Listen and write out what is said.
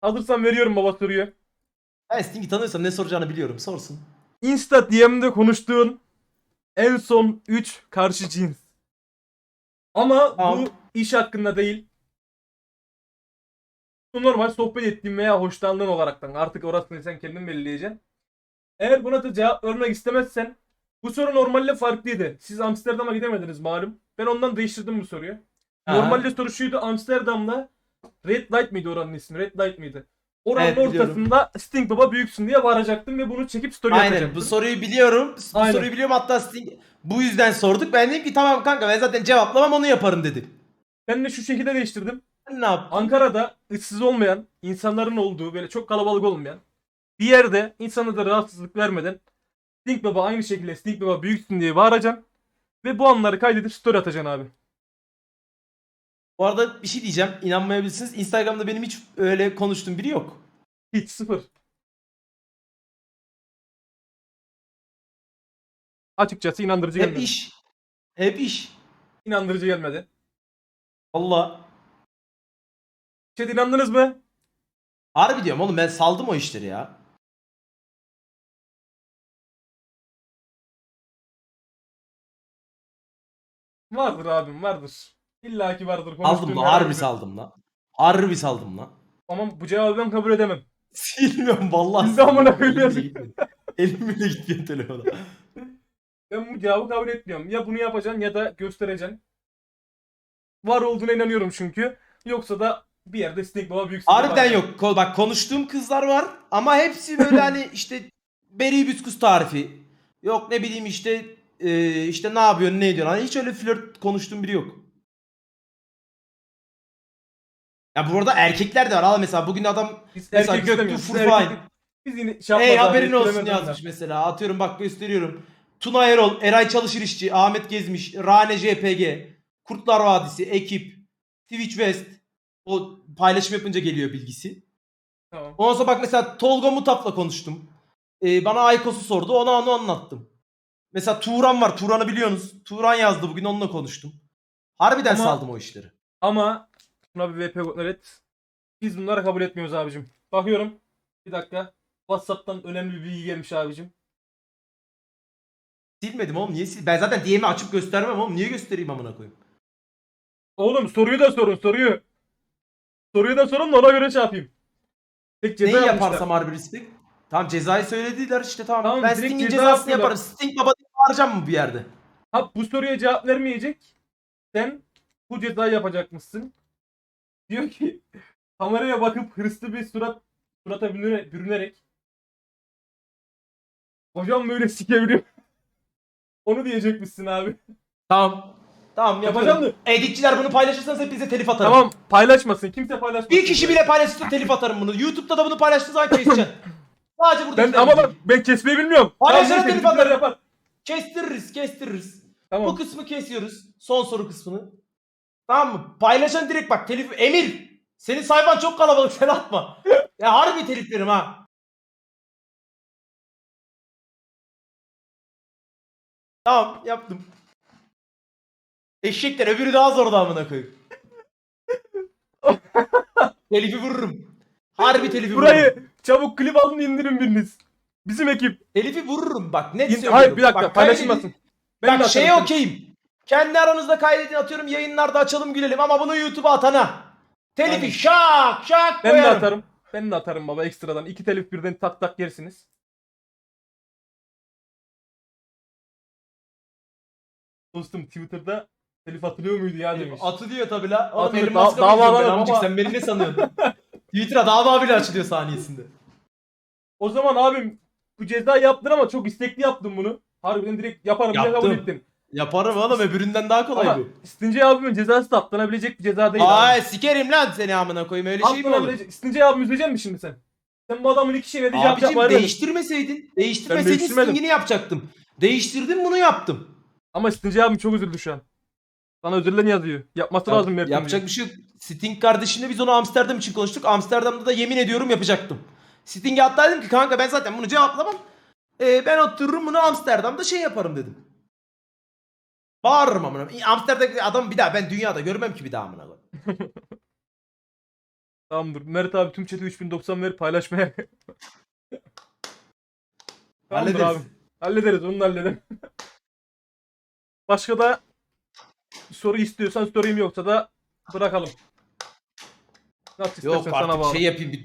Hazırsan veriyorum baba soruyu. Ben Sting'i tanıyorsam ne soracağını biliyorum. Sorsun. Insta DM'de konuştuğun en son 3 karşı cins. Ama Tamam. bu iş hakkında değil. Bu normal sohbet ettiğin veya hoşlandığın olaraktan. Artık orasını sen kendin belirleyeceksin. Eğer buna da cevap vermek istemezsen bu soru normalde farklıydı. Siz Amsterdam'a gidemediniz malum. Ben ondan değiştirdim bu soruyu. Normalde soru şuydu Amsterdam'da Red Light mıydı oranın ismi? Red Light mıydı? Oranın Evet, biliyorum. ortasında Sting Baba büyüksün diye bağıracaktım ve bunu çekip story Aynen atacaktım. bu soruyu biliyorum. Bu Aynen. soruyu biliyorum hatta Sting bu yüzden sorduk. Ben dedim ki tamam kanka ben zaten cevaplamam onu yaparım dedim. Ben de şu şekilde değiştirdim. Ben ne yaptım? Ankara'da ıssız olmayan, insanların olduğu, böyle çok kalabalık olmayan bir yerde insana da rahatsızlık vermeden Sting Baba aynı şekilde Sting Baba büyüksün diye bağıracaksın. Ve bu anları kaydedip story atacaksın abi. Bu arada bir şey diyeceğim. İnanmayabilirsiniz. Instagram'da benim hiç öyle konuştuğum biri yok. Hiç sıfır. Açıkçası inandırıcı Hep gelmedi. iş. Hep iş. İnandırıcı gelmedi. Allah. Chat inandınız mı? Harbi diyorum oğlum ben saldım o işleri ya. Vardır abim vardır. İlla ki vardır. Konuştuğun lan. Harbi saldım lan. Harbi saldım lan. Ama bu cevabı ben kabul edemem. Silmiyorum vallahi. Biz de amına koyuyoruz. Elim bile gitmiyor. Telefona. Ben bu cevabı kabul etmiyorum. Ya bunu yapacaksın ya da göstereceksin. Var olduğuna inanıyorum çünkü. Yoksa da bir yerde Sting Baba büyük Harbiden yok. Ko- Bak konuştuğum kızlar var ama hepsi böyle hani işte beri büskus tarifi. Yok ne bileyim işte e, işte ne yapıyorsun ne ediyorsun. Hani hiç öyle flört konuştuğum biri yok. Ya bu arada erkekler de var. Al mesela bugün adam Biz mesela erkek Göktuğ istemiyoruz. Biz Furfay. erkek- Biz yine şey Hey abi, haberin olsun etkilemez yazmış mesela. Atıyorum bak gösteriyorum. Tuna Erol, Eray Çalışır İşçi, Ahmet Gezmiş, Rane JPG, Kurtlar Vadisi, Ekip, Twitch West. O paylaşım yapınca geliyor bilgisi. Tamam. Ondan sonra bak mesela Tolga Mutaf'la konuştum. Ee, bana Aykos'u sordu. Ona onu anlattım. Mesela Turan var. Turan'ı biliyorsunuz. Turan yazdı bugün onunla konuştum. Harbiden Ama- saldım o işleri. Ama buna bir VP kodlar et. Biz bunları kabul etmiyoruz abicim. Bakıyorum. Bir dakika. Whatsapp'tan önemli bir bilgi gelmiş abicim. Silmedim oğlum. Niye sil? Ben zaten DM'i açıp göstermem oğlum. Niye göstereyim amına koyayım? Oğlum soruyu da sorun soruyu. Soruyu da sorun da ona göre şey yapayım. Tek ceza Neyi yapmışlar. yaparsam harbi respect. Tamam cezayı söylediler işte tamam. Tamam, ben direkt Sting'in ceza cezasını yaparım. Sting baba diye bağıracağım mı bir yerde? Ha bu soruya cevap vermeyecek. Sen bu cezayı yapacakmışsın. Diyor ki kameraya bakıp hırslı bir surat surata bürüne- bürünerek Hocam böyle sikebiliyor. Onu diyecekmişsin abi. Tamam. Tamam Yapacağım yapacağım. Editçiler bunu paylaşırsanız hepinize telif atarım. Tamam paylaşmasın. Kimse paylaşmasın. Bir kişi bile paylaşırsa telif atarım bunu. YouTube'da da bunu paylaştığı zaman keseceğim. Sadece burada. Ben ama bak ben kesmeyi bilmiyorum. Paylaşana Tamam, neyse, telif bizimkiler atarım. yapar. Kestiririz, kestiririz. Tamam. Bu kısmı kesiyoruz. Son soru kısmını. Tamam mı? Paylaşan direkt bak telif... Emir! Senin sayfan çok kalabalık sen atma. ya harbi teliflerim ha. Tamam yaptım. Eşekler öbürü daha zor da amına koyayım. telifi vururum. Harbi telifi vururum. Burayı çabuk klip alın indirin biriniz. Bizim ekip. Telifi vururum bak net İn- söylüyorum. Hayır bir dakika Bak, paylaşılmasın. kaydedin- Ben de Bak şeye atarım. okeyim. Kendi aranızda kaydedin atıyorum yayınlarda açalım gülelim ama bunu YouTube'a atana. Telifi Aynen. şak şak Ben de koyarım. atarım. Ben de atarım baba ekstradan. İki telif birden tak tak yersiniz. Dostum Twitter'da telif atılıyor muydu ya demiş. Atı diyor tabi la. Oğlum elim da- davalar davalar ama- amcık sen beni ne sanıyorsun? Twitter'a dava bile açılıyor saniyesinde. O zaman abim bu ceza yaptın ama çok istekli yaptın bunu. Harbiden direkt yaparım diye kabul Yaptım. ettin. Yaparım oğlum öbüründen daha kolay Ama bu. İstince abimin cezası da atlanabilecek bir ceza değil abi. Ay sikerim lan seni amına koyayım öyle şey mi olur? Atlanabilecek. İstince abimi üzeceksin mi şimdi sen? Sen bu adamın iki şeyine de cevap Abicim yapma değiştirmeseydin. Değiştirmeseydin değiştirmedim. stingini yapacaktım. Değiştirdim bunu yaptım. Ama İstince abim çok üzüldü şu an. Sana özür dilerim yazıyor. Yapması lazım Mert'in Yapacak bir şey yok. Sting kardeşimle biz onu Amsterdam için konuştuk. Amsterdam'da da yemin ediyorum yapacaktım. Sting'e hatta dedim ki kanka ben zaten bunu cevaplamam. Ee, ben otururum bunu Amsterdam'da şey yaparım dedim. Bağırırım amına. Amsterdam'daki adam bir daha ben dünyada görmem ki bir daha amına. koyayım. Tamamdır. Mert abi tüm chat'e 3090 ver paylaşmaya. Tamamdır Hallederiz. abi. Hallederiz onu da halledelim. Başka da soru istiyorsan sorayım yoksa da bırakalım. Nasıl Yok istersen sana artık bağlı. şey yapayım bir